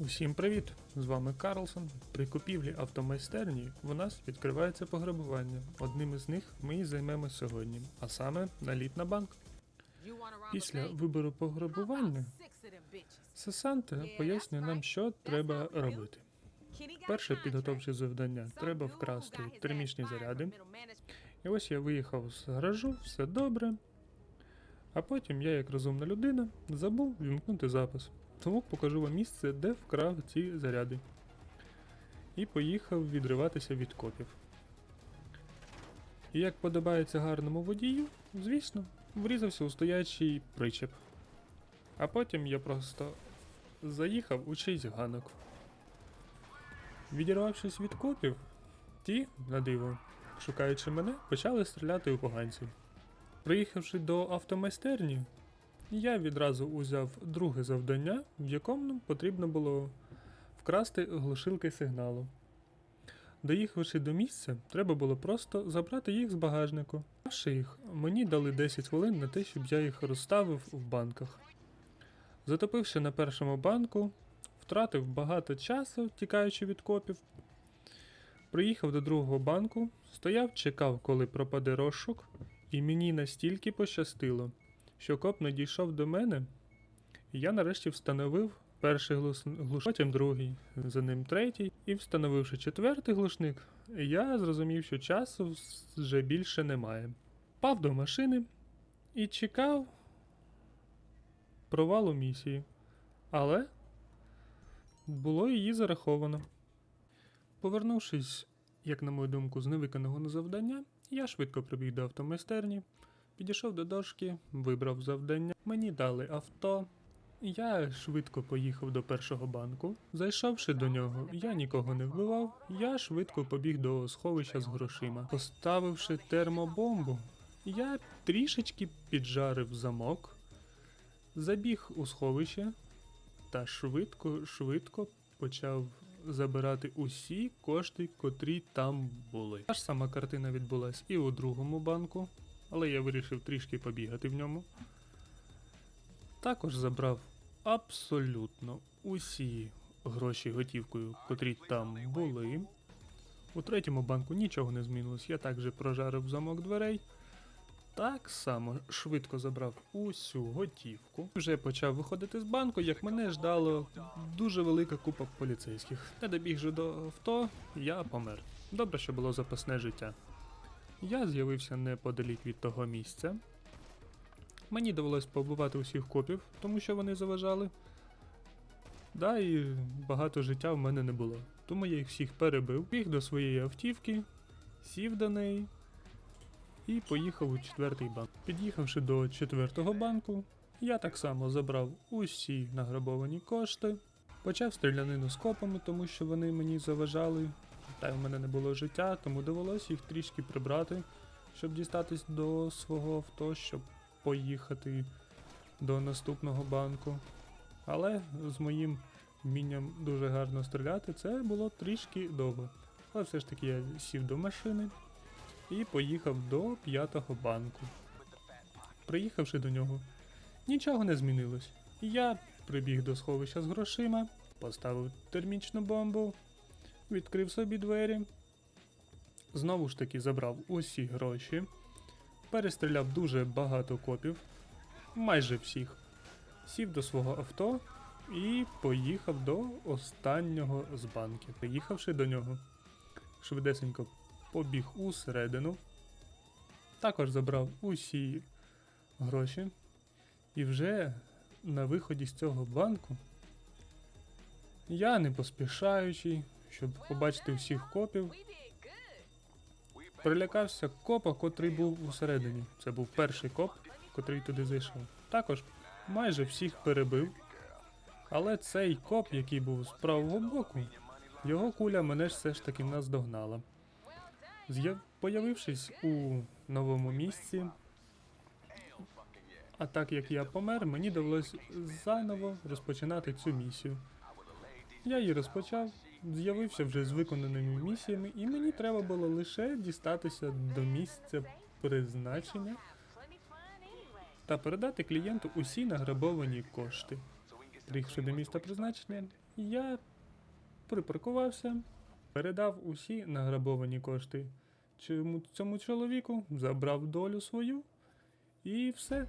Усім привіт! З вами Карлсон. При купівлі автомайстерні у нас відкривається пограбування. Одним із них ми і займемось сьогодні, а саме наліт на банк. Після вибору пограбування Сесанте пояснює нам, що треба робити. Перше підготовче завдання треба вкрасти термічні заряди. І ось я виїхав з гаражу, все добре. А потім я, як розумна людина, забув вімкнути запис. Тому покажу вам місце, де вкрав ці заряди. І поїхав відриватися від копів. І як подобається гарному водію, звісно, врізався у стоячий причеп. А потім я просто заїхав у чийсь ганок. Відірвавшись від копів, ті, на диво, шукаючи мене, почали стріляти у поганців. Приїхавши до автомайстерні, я відразу узяв друге завдання, в якому потрібно було вкрасти глушилки сигналу. Доїхавши до місця, треба було просто забрати їх з багажнику. Взявши їх, мені дали 10 хвилин на те, щоб я їх розставив в банках. Затопивши на першому банку, втратив багато часу, тікаючи від копів. Приїхав до другого банку, стояв, чекав, коли пропаде розшук, і мені настільки пощастило, що коп не дійшов до мене, я нарешті встановив перший глушник, потім другий, за ним третій, і встановивши четвертий глушник, я зрозумів, що часу вже більше немає. Пав до машини і чекав провалу місії. Але було її зараховано. Повернувшись, як на мою думку, з невиконаного завдання, я швидко прибіг до автомайстерні, підійшов до дошки, вибрав завдання. Мені дали авто. Я швидко поїхав до першого банку. Зайшовши до нього, я нікого не вбивав. Я швидко побіг до сховища з грошима. Поставивши термобомбу, я трішечки піджарив замок, забіг у сховище та швидко, швидко почав забирати усі кошти, котрі там були. Та ж сама картина відбулась і у другому банку, але я вирішив трішки побігати в ньому. Також забрав абсолютно усі гроші готівкою, котрі там були. У третьому банку нічого не змінилось. Я також прожарив замок дверей. Так само швидко забрав усю готівку. Вже почав виходити з банку, як мене ждало дуже велика купа поліцейських. Не добігши до авто, я помер. Добре, що було запасне життя. Я з'явився неподалік від того місця. Мені довелось побувати усіх копів, тому що вони заважали. Да, і багато життя в мене не було. Тому я їх всіх перебив, біг до своєї автівки, сів до неї і поїхав у четвертий банк. Під'їхавши до четвертого банку, я так само забрав усі награбовані кошти, почав стрілянину з копами, тому що вони мені заважали. Та й в мене не було життя, тому довелося їх трішки прибрати, щоб дістатись до свого авто, щоб поїхати до наступного банку. Але з моїм вмінням дуже гарно стріляти, це було трішки довго. Але все ж таки я сів до машини і поїхав до п'ятого банку. Приїхавши до нього, нічого не змінилось. Я прибіг до сховища з грошима, поставив термічну бомбу, відкрив собі двері, знову ж таки забрав усі гроші, перестріляв дуже багато копів, майже всіх, сів до свого авто і поїхав до останнього з банків. Приїхавши до нього, швидесенько побіг усередину, також забрав усі гроші. І вже на виході з цього банку я, не поспішаючи, щоб побачити всіх копів, прилякався копа, котрий був усередині. Це був перший коп, котрий туди зайшов. Також майже всіх перебив. Але цей коп, який був з правого боку, його куля мене ж все ж таки наздогнала. З'яв... Появившись у новому місці, а так як я помер, мені довелось заново розпочинати цю місію. Я її розпочав, з'явився вже з виконаними місіями, і мені треба було лише дістатися до місця призначення та передати клієнту усі награбовані кошти. Приїхавши до міста призначення, я припаркувався, передав усі награбовані кошти цьому, цьому чоловіку, забрав долю свою і все.